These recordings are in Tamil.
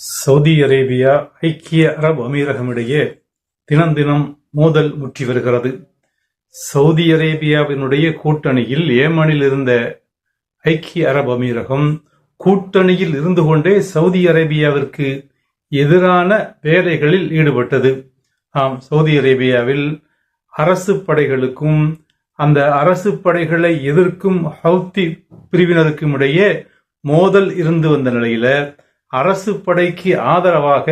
சவுதி அரேபியா ஐக்கிய அரபு அமீரகமிடையே தினம் தினம் மோதல் முற்றி வருகிறது. சவுதி அரேபியாவினுடைய கூட்டணியில் ஏமனில் இருந்த ஐக்கிய அரபு அமீரகம் கூட்டணியில் இருந்து கொண்டே சவுதி அரேபியாவிற்கு எதிரான வேலைகளில் ஈடுபட்டது. ஆம் சவுதி அரேபியாவில் அரசு படைகளுக்கும் அந்த அரசு படைகளை எதிர்க்கும் ஹவுத்தி பிரிவினருக்கும் இடையே மோதல் இருந்து வந்த நிலையில அரசு படைக்கு ஆதரவாக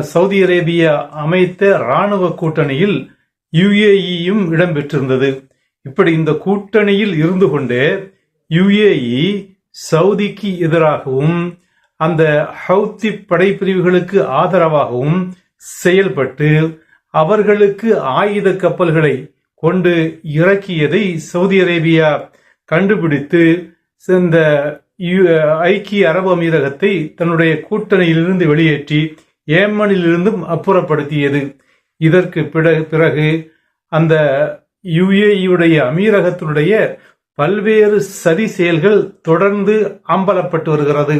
சவுதி அரேபியா அமைத்த ராணுவ கூட்டணியில் யுஏஇயும் இடம்பெற்றிருந்தது. இப்படி இந்த கூட்டணியில் இருந்து கொண்டே யுஏஇ சவுதிக்கு எதிராகவும் அந்த ஹவுத்தி படைப்பிரிவுகளுக்கு ஆதரவாகவும் செயல்பட்டு அவர்களுக்கு ஆயுத கப்பல்களை கொண்டு இறக்கியதை சவுதி அரேபியா கண்டுபிடித்து இந்த ஐக்கிய அரபு அமீரகத்தை தன்னுடைய கூட்டணியிலிருந்து வெளியேற்றி ஏமனிலிருந்தும் அப்புறப்படுத்தியது. இதற்கு பிறகு அந்த யுஏஇயுடைய அமீரகத்தினுடைய பல்வேறு சதி செயல்கள் தொடர்ந்து அம்பலப்பட்டு வருகிறது.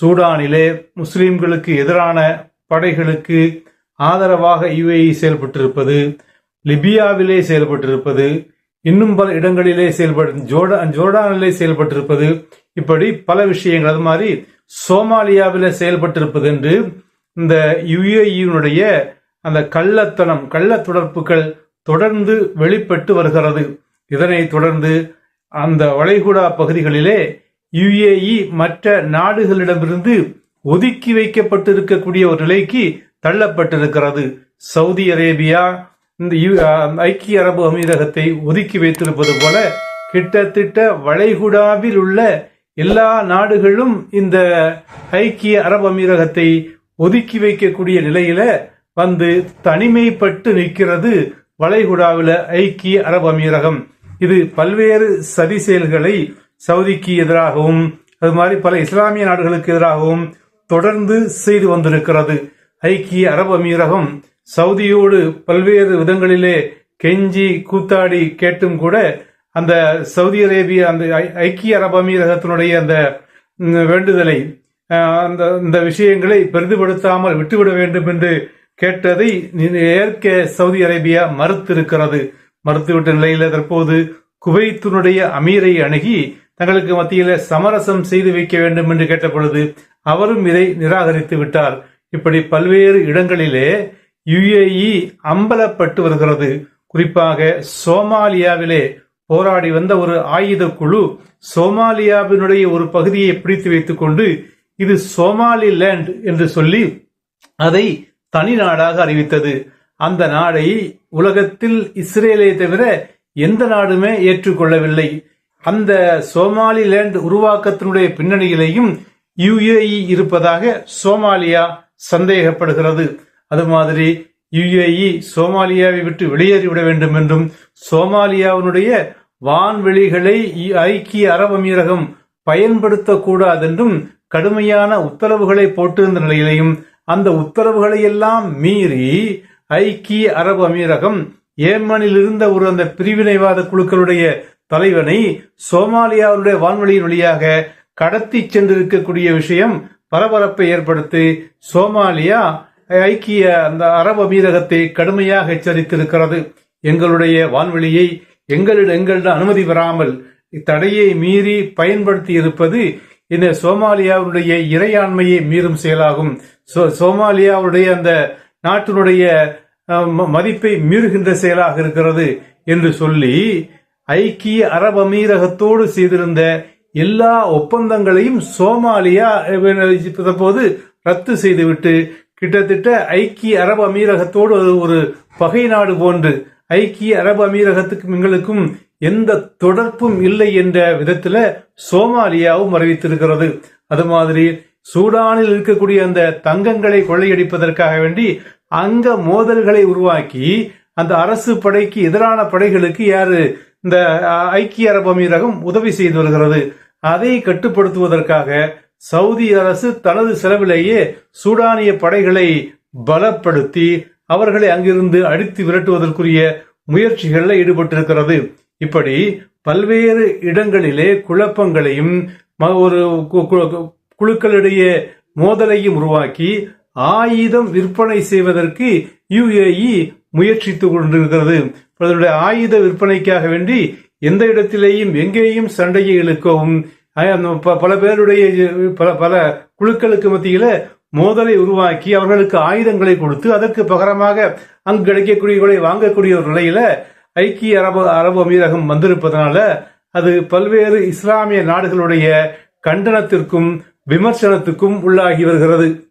சூடானிலே முஸ்லிம்களுக்கு எதிரான படைகளுக்கு ஆதரவாக யுஏஇ செயல்பட்டிருப்பது லிபியாவிலே செயல்பட்டிருப்பது இன்னும் பல இடங்களிலே செயல்பட்டு ஜோர்டா ஜோர்டானிலே செயல்பட்டிருப்பது இப்படி பல விஷயங்கள். அது மாதிரி சோமாலியாவில் செயல்பட்டிருப்பது என்று இந்த யுஏஇனுடைய அந்த கள்ளத்தனம் கள்ள தொடர்புகள் தொடர்ந்து வெளிப்பட்டு வருகிறது. இதனை தொடர்ந்து அந்த வளைகுடா பகுதிகளிலே யுஏஇ மற்ற நாடுகளிடமிருந்து ஒதுக்கி வைக்கப்பட்டிருக்கக்கூடிய ஒரு நிலைக்கு தள்ளப்பட்டிருக்கிறது. சவுதி அரேபியா இந்த ஐக்கிய அரபு அமீரகத்தை ஒதுக்கி வைத்திருப்பது போல கிட்டத்தட்ட வளைகுடாவில் உள்ள எல்லா நாடுகளும் இந்த ஐக்கிய அரபு அமீரகத்தை ஒதுக்கி வைக்கக்கூடிய நிலையில வந்து தனிமைப்பட்டு நிற்கிறது வளைகுடாவில் ஐக்கிய அரபு அமீரகம். இது பல்வேறு சதி செயல்களை சவுதிக்கு எதிராகவும் அது மாதிரி பல இஸ்லாமிய நாடுகளுக்கு எதிராகவும் தொடர்ந்து செய்து வந்திருக்கிறது. ஐக்கிய அரபு அமீரகம் சவுதியோடு பல்வேறு விதங்களிலே கெஞ்சி கூத்தாடி கேட்டும் கூட அந்த சவுதி அரேபியா அந்த ஐ- ஐக்கிய அரபு அமீரகத்தினுடைய அந்த வேண்டுதலை அந்த இந்த விஷயங்களை பெரிதுபடுத்தாமல் விட்டுவிட வேண்டும் என்று கேட்டதை ஏற்க சவுதி அரேபியா மறுத்திருக்கிறது. மறுத்துவிட்ட நிலையில தற்போது குவைத்தினுடைய அமீரை அணுகி தங்களுக்கு மத்தியில சமரசம் செய்து வைக்க வேண்டும் என்று கேட்ட பொழுது அவரும் இதை நிராகரித்து விட்டார். இப்படி பல்வேறு இடங்களிலே யுஏஇ அம்பலப்பட்டு வருகிறது. குறிப்பாக சோமாலியாவிலே போராடி வந்த ஒரு ஆயுத குழு சோமாலியாவினுடைய ஒரு பகுதியை பிடித்து வைத்துக் கொண்டு இது சோமாலிலேண்ட் என்று சொல்லி அதை தனி நாடாக அறிவித்தது. அந்த நாடை உலகத்தில் இஸ்ரேலை தவிர எந்த நாடுமே ஏற்றுக்கொள்ளவில்லை. அந்த சோமாலி லேண்ட் உருவாக்கத்தினுடைய பின்னணியிலேயும் யுஏஇ இருப்பதாக சோமாலியா சந்தேகப்படுகிறது. அது மாதிரி யுஏஇ சோமாலியாவை விட்டு வெளியேறிவிட வேண்டும் என்றும் சோமாலியாவினுடைய வான்வெளிகளை இ- ஐக்கிய அரபு அமீரகம் பயன்படுத்தக்கூடாதென்றும் கடுமையான உத்தரவுகளை போட்டிருந்த நிலையிலையும் அந்த உத்தரவுகளை எல்லாம் மீறி ஐக்கிய அரபு அமீரகம் ஏமனில் இருந்த ஒரு அந்த பிரிவினைவாத குழுக்களுடைய தலைவனை சோமாலியாவுடைய வான்வெளியின் வழியாக கடத்தி சென்றிருக்கக்கூடிய விஷயம் பரபரப்பை ஏற்படுத்தி சோமாலியா ஐக்கிய அந்த அரபு அமீரகத்தை கடுமையாக எச்சரித்திருக்கிறது. எங்களுடைய வான்வெளியை எங்களிடம் எங்களிடம் அனுமதி பெறாமல் தடையை மீறி பயன்படுத்தி இருப்பது இந்த சோமாலியாவுடைய இறையாண்மையை மீறும் செயலாகும். சோ- சோமாலியாவுடைய அந்த நாட்டினுடைய ம- மதிப்பை மீறுகின்ற செயலாக இருக்கிறது என்று சொல்லி ஐக்கிய அரபு அமீரகத்தோடு செய்திருந்த எல்லா ஒப்பந்தங்களையும் சோமாலியா தற்போது ரத்து செய்துவிட்டு கிட்டத்தட்ட ஐக்கிய அரபு அமீரகத்தோடு ஒரு- ஒரு பகை நாடு போன்று. ஐக்கிய அரபு அமீரகத்துக்கும் எங்களுக்கும் எந்த தொடர்பும் இல்லை என்ற விதத்துல சோமாலியாவும் அறிவித்திருக்கிறது. அது மாதிரி சூடானில் இருக்கக்கூடிய அந்த தங்கங்களை கொள்ளையடிப்பதற்காக வேண்டி அங்க மோதல்களை உருவாக்கி அந்த அரசு படைக்கு எதிரான படைகளுக்கு யாரு இந்த ஐக்கிய அரபு அமீரகம் உதவி செய்து வருகிறது. அதை கட்டுப்படுத்துவதற்காக சவுதி அரசு தனது செலவிலேயே சூடானிய படைகளை பலப்படுத்தி அவர்களை அங்கிருந்து அடித்து விரட்டுவதற்குரிய முயற்சிகளில் ஈடுபட்டிருக்கிறது. இப்படி பல்வேறு இடங்களிலே குழப்பங்களையும் ம- ஒரு கு- கு- குழுக்களிடையே மோதலையும் உருவாக்கி ஆயுதம் விற்பனை செய்வதற்கு யுஏஇ முயற்சித்துக் கொண்டிருக்கிறது. அதனுடைய ஆயுத விற்பனைக்காக வேண்டி எந்த இடத்திலேயும் எங்கேயும் சண்டையை இழுக்கவும் பல பேருடைய பல பல குழுக்களுக்கு மத்தியில மோதலை உருவாக்கி அவர்களுக்கு ஆயுதங்களை கொடுத்து அதற்கு பகரமாக அங்கு கிடைக்கக்கூடியவர்களை வாங்கக்கூடிய ஒரு நிலையில ஐக்கிய அரபு அரபு அமீரகம் வந்திருப்பதனால அது பல்வேறு இஸ்லாமிய நாடுகளுடைய கண்டனத்திற்கும் விமர்சனத்துக்கும் உள்ளாகி வருகிறது.